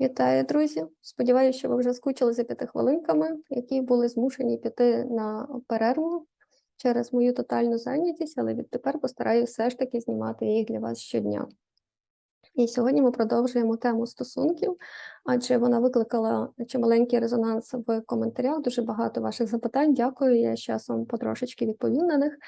Вітаю, друзі! Сподіваюся, що ви вже скучили за п'ятихвилинками, які були змушені піти на перерву через мою тотальну зайнятість, але відтепер постараюся все ж таки знімати їх для вас щодня. І сьогодні ми продовжуємо тему стосунків, адже вона викликала чималенький резонанс в коментарях. Дуже багато ваших запитань. Дякую. Я з часом потрошечки відповім на них.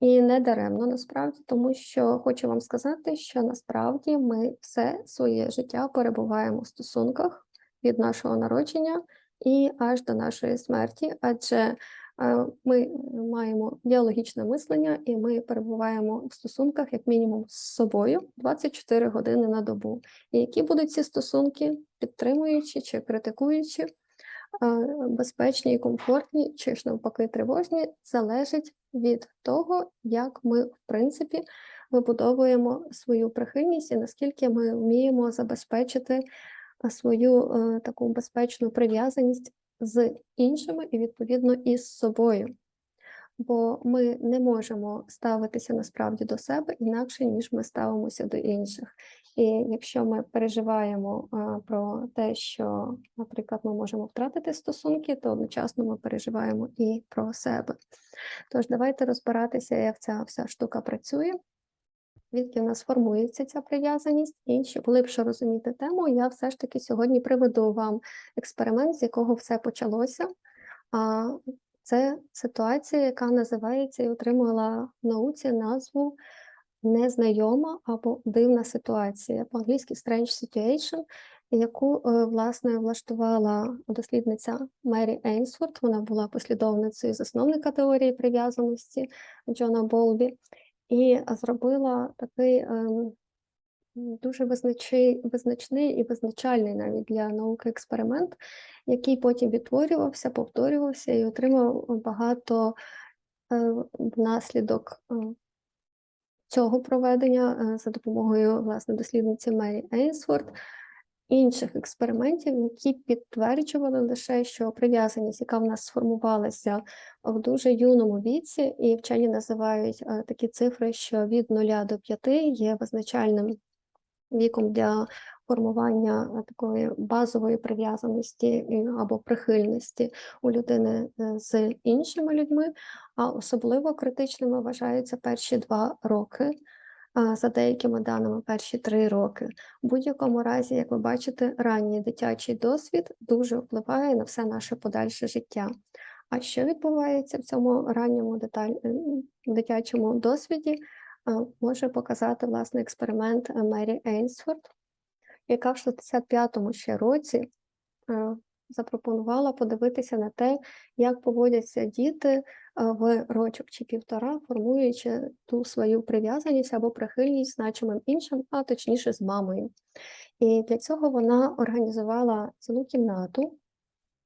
І не даремно насправді, тому що хочу вам сказати, що насправді ми все своє життя перебуваємо в стосунках від нашого народження і аж до нашої смерті, адже е, ми маємо діалогічне мислення, і ми перебуваємо в стосунках як мінімум з собою 24 години на добу. І які будуть ці стосунки, підтримуючи чи критикуючи, безпечні і комфортні, чи ж навпаки тривожні, залежить від того, як ми, в принципі, вибудовуємо свою прихильність і наскільки ми вміємо забезпечити е, свою е, таку безпечну прив'язаність з іншими і, відповідно, із собою. Бо ми не можемо ставитися насправді до себе інакше, ніж ми ставимося до інших. І якщо ми переживаємо про те, що, наприклад, ми можемо втратити стосунки, то одночасно ми переживаємо і про себе. Тож давайте розбиратися, як ця вся штука працює, звідки в нас формується ця прив'язаність, і щоб глибше розуміти тему, я все ж таки сьогодні приведу вам експеримент, з якого все почалося. Це ситуація, яка називається і отримала в науці назву незнайома або дивна ситуація, по-англійськи strange situation, яку е, власне влаштувала дослідниця Мері Ейнсворт. Вона була послідовницею засновника теорії прив'язаності Джона Болбі, і зробила такий ем, дуже визначий, визначний і визначальний навіть для науки експеримент, який потім відтворювався, повторювався і отримав багато е, внаслідок е, цього проведення е, за допомогою власне дослідниці Мері Ейнсворт, інших експериментів, які підтверджували лише, що прив'язаність, яка в нас сформувалася в дуже юному віці, і вчені називають такі цифри, що від 0 до 5 є визначальним віком для формування е, такої базової прив'язаності або прихильності у людини е, з іншими людьми, а особливо критичними вважаються перші два роки. За деякими даними, перші три роки. В будь-якому разі, як ви бачите, ранній дитячий досвід дуже впливає на все наше подальше життя. А що відбувається в цьому ранньому е, дитячому досвіді, може показати власне експеримент е, Мері Ейнсфорд, яка в 65-му ще році е, запропонувала подивитися на те, як поводяться діти е, в рочок чи півтора, формуючи ту свою прив'язаність або прихильність значимим іншим, а точніше з мамою. І для цього вона організувала цілу кімнату,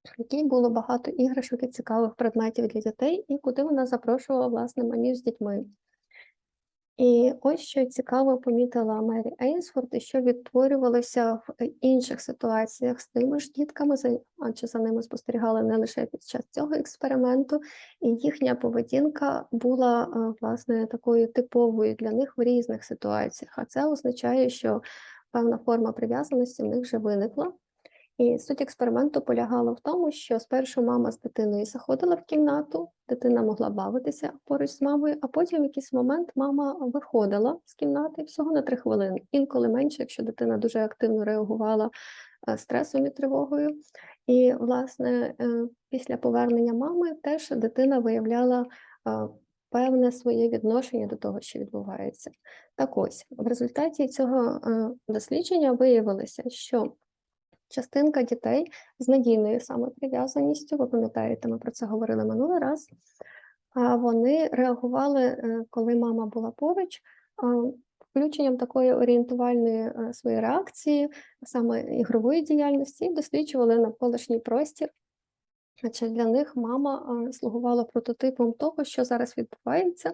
в якій було багато іграшок і цікавих предметів для дітей, і куди вона запрошувала власне мамів з дітьми. І ось що цікаво помітила Мері Ейнсфорд, що відтворювалося в е, інших ситуаціях з тими ж дітками, адже за ними спостерігали не лише під час цього експерименту, і їхня поведінка була е, власне такою типовою для них в різних ситуаціях. А це означає, що певна форма прив'язаності в них вже виникла. І суть експерименту полягала в тому, що спершу мама з дитиною заходила в кімнату, дитина могла бавитися поруч з мамою, а потім в якийсь момент мама виходила з кімнати всього на три хвилини, інколи менше, якщо дитина дуже активно реагувала е, стресом і тривогою. І, власне, е, після повернення мами теж дитина виявляла е, певне своє відношення до того, що відбувається. Так ось, в результаті цього дослідження виявилося, що частинка дітей з надійною саме прив'язаністю, ви пам'ятаєте, ми про це говорили минулий раз. Вони реагували, е, коли мама була поруч, включенням такої орієнтувальної е, своєї реакції, саме ігрової діяльності, досліджували навколишній простір. Адже для них мама слугувала прототипом того, що зараз відбувається.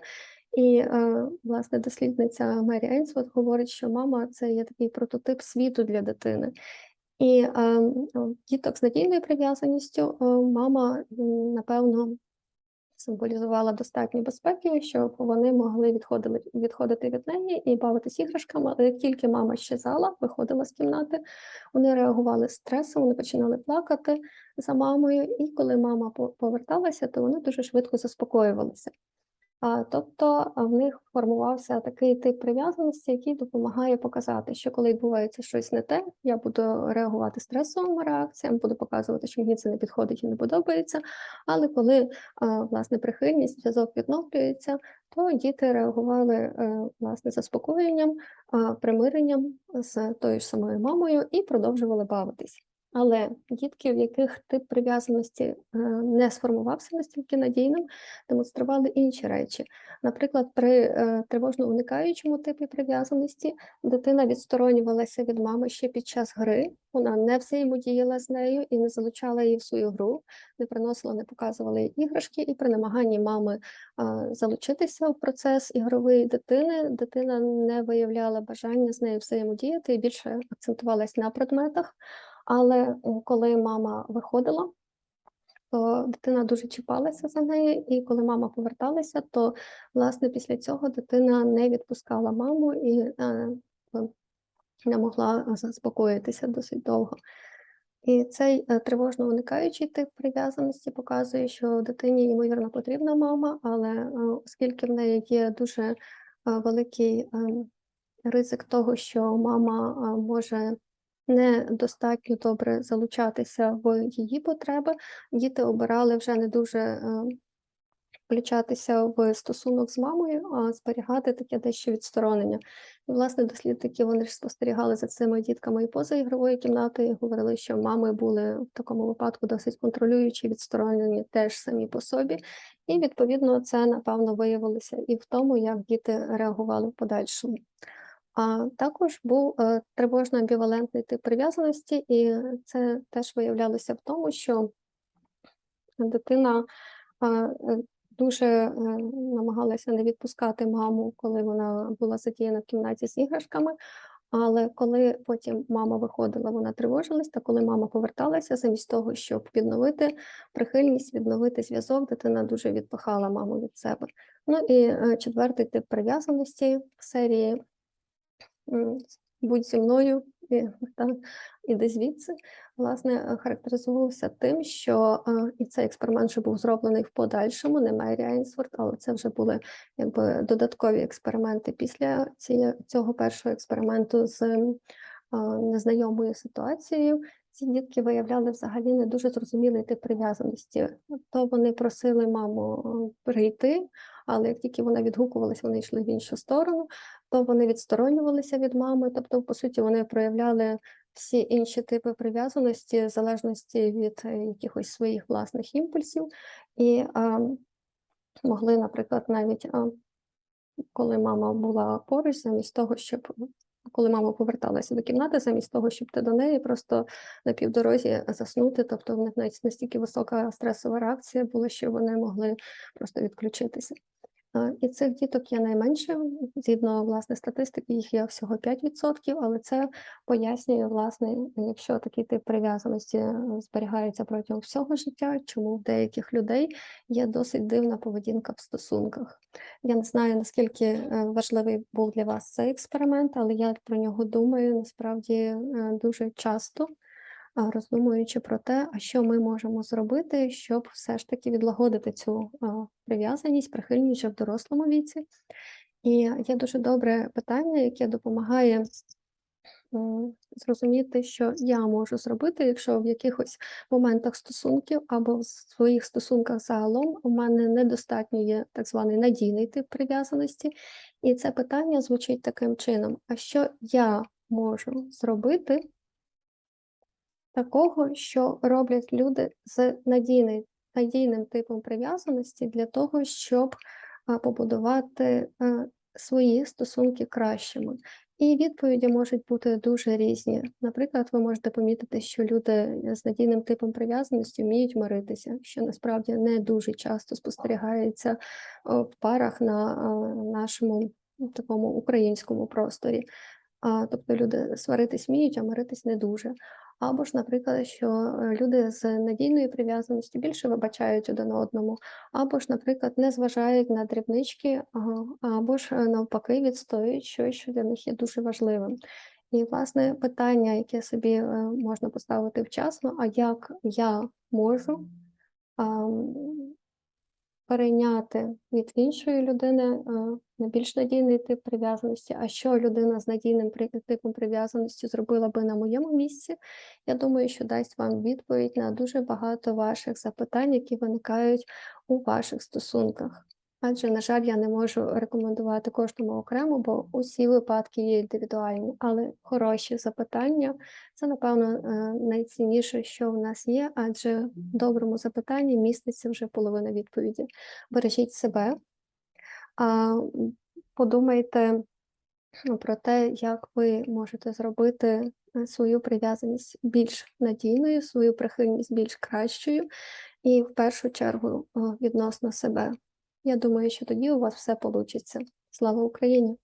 І, е, власне, дослідниця Мері Ейнсворт говорить, що мама це є такий прототип світу для дитини. І е, діток з надійною прив'язаністю е, мама, напевно, символізувала достатньо безпеки, щоб вони могли відходили, відходити від неї і бавитись іграшками. Але як тільки мама щезала, виходила з кімнати, вони реагували стресом, вони починали плакати за мамою, і коли мама по- поверталася, то вони дуже швидко заспокоювалися. Тобто в них формувався такий тип прив'язаності, який допомагає показати, що коли відбувається щось не те, я буду реагувати стресовими реакціями, буду показувати, що мені це не підходить і не подобається. Але коли власне прихильність, зв'язок відновлюється, то діти реагували е, власне заспокоєнням, примиренням з тою ж самою мамою і продовжували бавитись. Але дітки, в яких тип прив'язаності е, не сформувався настільки надійним, демонстрували інші речі. Наприклад, при е, тривожно уникаючому типі прив'язаності дитина відсторонювалася від мами ще під час гри, вона не взаємодіяла з нею і не залучала її в свою гру, не приносила, не показувала їй іграшки, і при намаганні мами залучитися в процес ігрової дитини, дитина не виявляла бажання з нею взаємодіяти і більше акцентувалась на предметах. Але коли мама виходила, то дитина дуже чіпалася за нею, і коли мама поверталася, то власне після цього дитина не відпускала маму і е, е, не могла заспокоїтися досить довго. І цей е, тривожно уникаючий тип прив'язаності показує, що дитині ймовірно потрібна мама, але е, оскільки в неї є дуже е, великий е, ризик того, що мама е, може недостатньо добре залучатися в її потреби, діти обирали вже не дуже е, включатися в стосунок з мамою, а зберігати таке дещо відсторонення. І, власне, дослідники вони ж спостерігали за цими дітками і поза ігровою кімнатою, і говорили, що мами були в такому випадку досить контролюючі, відсторонені теж самі по собі. І, відповідно, це, напевно, виявилося і в тому, як діти реагували в подальшому. А також був е, тривожно амбівалентний тип прив'язаності, і це теж виявлялося в тому, що дитина е, дуже е, намагалася не відпускати маму, коли вона була задіяна в кімнаті з іграшками. Але коли потім мама виходила, вона тривожилась, та коли мама поверталася, замість того, щоб відновити прихильність, відновити зв'язок, дитина дуже відпихала маму від себе. Ну і четвертий тип прив'язаності в серії будь зі мною і, та, іди звідси, власне, е, характеризувався тим, що е, і цей експеримент вже був зроблений в подальшому, не Мері Айнсворт, але це вже були якби додаткові експерименти після цього першого експерименту з незнайомою ситуацією. Ці дітки виявляли взагалі не дуже зрозумілий тип прив'язаності. То вони просили маму е, прийти, але як тільки вона відгукувалася, вони йшли в іншу сторону то вони відсторонювалися від мами, тобто, по суті, вони проявляли всі інші типи прив'язаності, залежності від е, якихось своїх власних імпульсів, і а, могли, наприклад, навіть а, коли мама була поруч, замість того, щоб коли мама поверталася до кімнати, замість того, щоб ти до неї просто на півдорозі заснути, тобто в них навіть настільки висока стресова реакція була, що вони могли просто відключитися. А, І цих діток є найменше, згідно власне статистики, їх є всього 5%, але це пояснює, власне, якщо такий тип прив'язаності е, зберігається протягом всього життя, чому в деяких людей є досить дивна поведінка в стосунках. Я не знаю, наскільки е, важливий був для вас цей експеримент, але я про нього думаю насправді е, дуже часто роздумуючи про те, а що ми можемо зробити, щоб все ж таки відлагодити цю прив'язаність, прихильність в дорослому віці. І є дуже добре питання, яке допомагає зрозуміти, що я можу зробити, якщо в якихось моментах стосунків або в своїх стосунках загалом у мене недостатньо є так званий надійний тип прив'язаності. І це питання звучить таким чином: а що я можу зробити? Такого, що роблять люди з надійний, надійним типом прив'язаності для того, щоб побудувати свої стосунки кращими. І відповіді можуть бути дуже різні. Наприклад, ви можете помітити, що люди з надійним типом прив'язаності вміють миритися, що насправді не дуже часто спостерігається в парах на нашому такому українському просторі. Тобто люди сваритись вміють, а миритись не дуже. Або ж, наприклад, що е, люди з надійною прив'язаністю більше вибачають один одному, або ж, наприклад, не зважають на дрібнички, або ж е, навпаки відстоюють щось, що для них є дуже важливим. І, власне, питання, яке собі е, можна поставити вчасно, а як я можу перейняти від іншої людини е, на більш надійний тип прив'язаності, а що людина з надійним типом прив'язаності зробила би на моєму місці, я думаю, що дасть вам відповідь на дуже багато ваших запитань, які виникають у ваших стосунках. Адже, на жаль, я не можу рекомендувати кожному окремо, бо усі випадки є індивідуальні, але хороші запитання це, напевно, е, найцінніше, що в нас є, адже в доброму запитанні міститься вже половина відповіді. Бережіть себе, подумайте ну, про те, як ви можете зробити е, свою прив'язаність більш надійною, свою прихильність більш кращою, і в першу чергу відносно себе. Я думаю, що тоді у вас все вийде. Слава Україні!